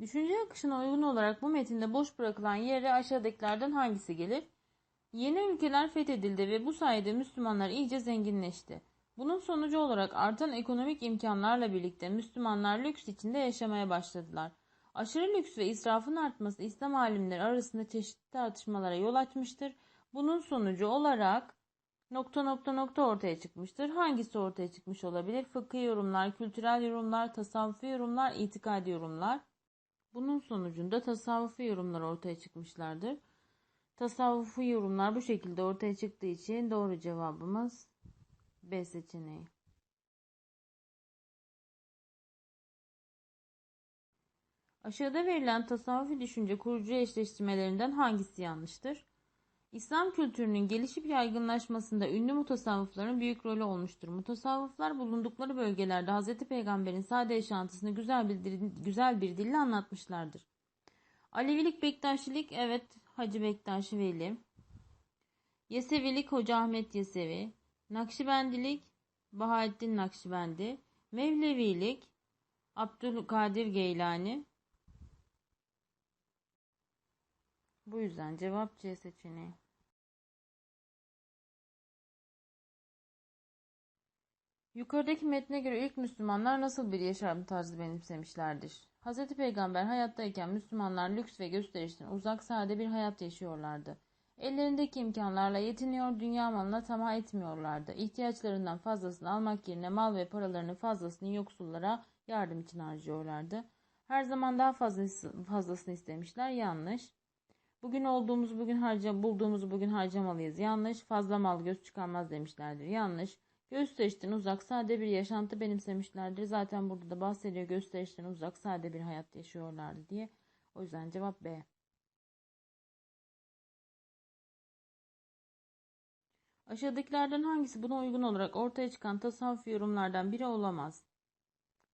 Düşünce akışına uygun olarak bu metinde boş bırakılan yere aşağıdakilerden hangisi gelir? Yeni ülkeler fethedildi ve bu sayede Müslümanlar iyice zenginleşti. Bunun sonucu olarak artan ekonomik imkanlarla birlikte Müslümanlar lüks içinde yaşamaya başladılar. Aşırı lüks ve israfın artması İslam alimleri arasında çeşitli tartışmalara yol açmıştır. Bunun sonucu olarak nokta nokta nokta ortaya çıkmıştır. Hangisi ortaya çıkmış olabilir? Fıkhi yorumlar, kültürel yorumlar, tasavvufi yorumlar, itikadi yorumlar. Bunun sonucunda tasavvufi yorumlar ortaya çıkmışlardır. Tasavvufi yorumlar bu şekilde ortaya çıktığı için doğru cevabımız B seçeneği. Aşağıda verilen tasavvufi düşünce kurucu eşleştirmelerinden hangisi yanlıştır? İslam kültürünün gelişip yaygınlaşmasında ünlü mutasavvıfların büyük rolü olmuştur. Mutasavvıflar bulundukları bölgelerde Hz. Peygamber'in sade yaşantısını güzel bir, güzel bir dille anlatmışlardır. Alevilik, Bektaşilik, evet Hacı Bektaşi Veli. Yesevilik, Hoca Ahmet Yesevi. Nakşibendilik, Bahattin Nakşibendi. Mevlevilik, Abdülkadir Geylani. Bu yüzden cevap C seçeneği. Yukarıdaki metne göre ilk Müslümanlar nasıl bir yaşam tarzı benimsemişlerdir? Hz. Peygamber hayattayken Müslümanlar lüks ve gösterişten uzak sade bir hayat yaşıyorlardı. Ellerindeki imkanlarla yetiniyor, dünya malına tamah etmiyorlardı. İhtiyaçlarından fazlasını almak yerine mal ve paralarının fazlasını yoksullara yardım için harcıyorlardı. Her zaman daha fazlası, fazlasını istemişler, yanlış. Bugün olduğumuzu bugün harca, bulduğumuzu bugün harcamalıyız. Yanlış. Fazla mal göz çıkarmaz demişlerdir. Yanlış. Gösterişten uzak sade bir yaşantı benimsemişlerdir. Zaten burada da bahsediyor gösterişten uzak sade bir hayat yaşıyorlardı diye. O yüzden cevap B. Aşağıdakilerden hangisi buna uygun olarak ortaya çıkan tasavvuf yorumlardan biri olamaz?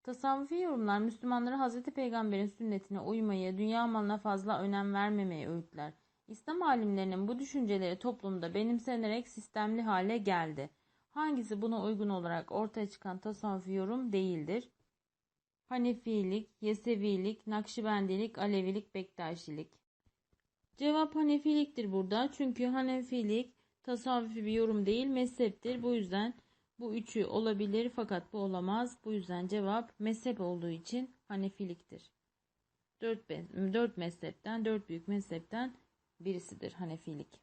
Tasavvufi yorumlar Müslümanları Hz. Peygamber'in sünnetine uymayı, dünya malına fazla önem vermemeyi öğütler. İslam alimlerinin bu düşünceleri toplumda benimsenerek sistemli hale geldi. Hangisi buna uygun olarak ortaya çıkan tasavvufi yorum değildir? Hanefilik, Yesevilik, Nakşibendilik, Alevilik, Bektaşilik. Cevap Hanefiliktir burada. Çünkü Hanefilik tasavvufi bir yorum değil, mezheptir. Bu yüzden bu üçü olabilir fakat bu olamaz. Bu yüzden cevap mezhep olduğu için Hanefiliktir. Dört, dört mezhepten, dört büyük mezhepten birisidir Hanefilik.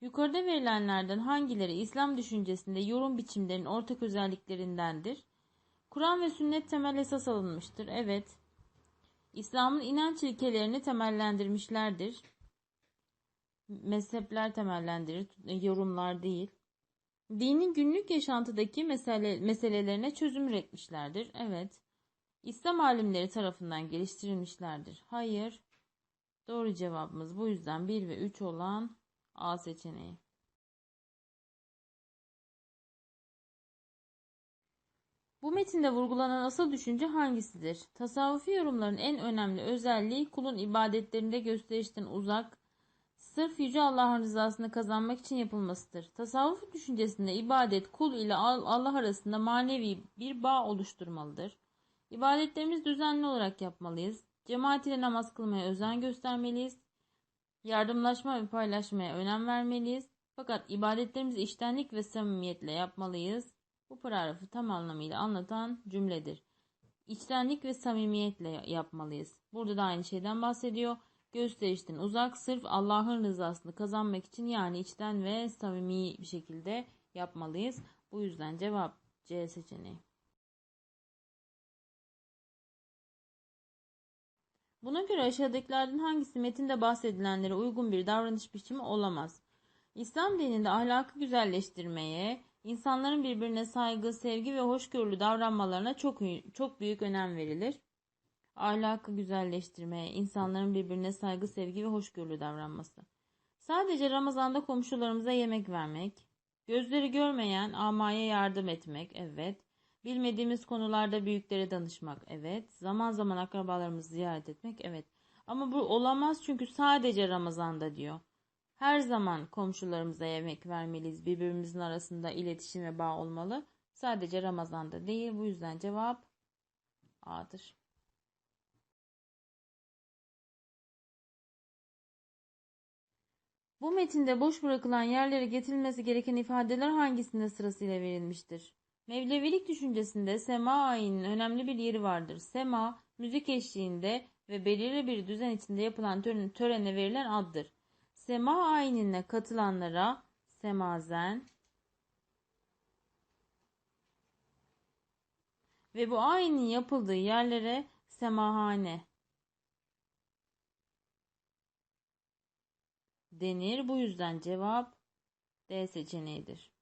Yukarıda verilenlerden hangileri İslam düşüncesinde yorum biçimlerinin ortak özelliklerindendir? Kur'an ve sünnet temel esas alınmıştır. Evet. İslam'ın inanç ilkelerini temellendirmişlerdir mezhepler temellendirir, yorumlar değil. Dinin günlük yaşantıdaki mesele, meselelerine çözüm üretmişlerdir. Evet. İslam alimleri tarafından geliştirilmişlerdir. Hayır. Doğru cevabımız bu yüzden 1 ve 3 olan A seçeneği. Bu metinde vurgulanan asıl düşünce hangisidir? Tasavvufi yorumların en önemli özelliği kulun ibadetlerinde gösterişten uzak, sırf Yüce Allah'ın rızasını kazanmak için yapılmasıdır. Tasavvuf düşüncesinde ibadet kul ile Allah arasında manevi bir bağ oluşturmalıdır. İbadetlerimizi düzenli olarak yapmalıyız. Cemaat ile namaz kılmaya özen göstermeliyiz. Yardımlaşma ve paylaşmaya önem vermeliyiz. Fakat ibadetlerimizi iştenlik ve samimiyetle yapmalıyız. Bu paragrafı tam anlamıyla anlatan cümledir. İçtenlik ve samimiyetle yapmalıyız. Burada da aynı şeyden bahsediyor gösterişten uzak sırf Allah'ın rızasını kazanmak için yani içten ve samimi bir şekilde yapmalıyız. Bu yüzden cevap C seçeneği. Buna göre aşağıdakilerden hangisi metinde bahsedilenlere uygun bir davranış biçimi olamaz? İslam dininde ahlakı güzelleştirmeye, insanların birbirine saygı, sevgi ve hoşgörülü davranmalarına çok çok büyük önem verilir ahlakı güzelleştirmeye, insanların birbirine saygı, sevgi ve hoşgörülü davranması. Sadece Ramazan'da komşularımıza yemek vermek, gözleri görmeyen amaya yardım etmek, evet. Bilmediğimiz konularda büyüklere danışmak, evet. Zaman zaman akrabalarımızı ziyaret etmek, evet. Ama bu olamaz çünkü sadece Ramazan'da diyor. Her zaman komşularımıza yemek vermeliyiz. Birbirimizin arasında iletişim ve bağ olmalı. Sadece Ramazan'da değil. Bu yüzden cevap A'dır. Bu metinde boş bırakılan yerlere getirilmesi gereken ifadeler hangisinde sırasıyla verilmiştir? Mevlevilik düşüncesinde sema ayininin önemli bir yeri vardır. Sema, müzik eşliğinde ve belirli bir düzen içinde yapılan tören, törene verilen addır. Sema ayinine katılanlara semazen ve bu ayinin yapıldığı yerlere semahane denir. Bu yüzden cevap D seçeneğidir.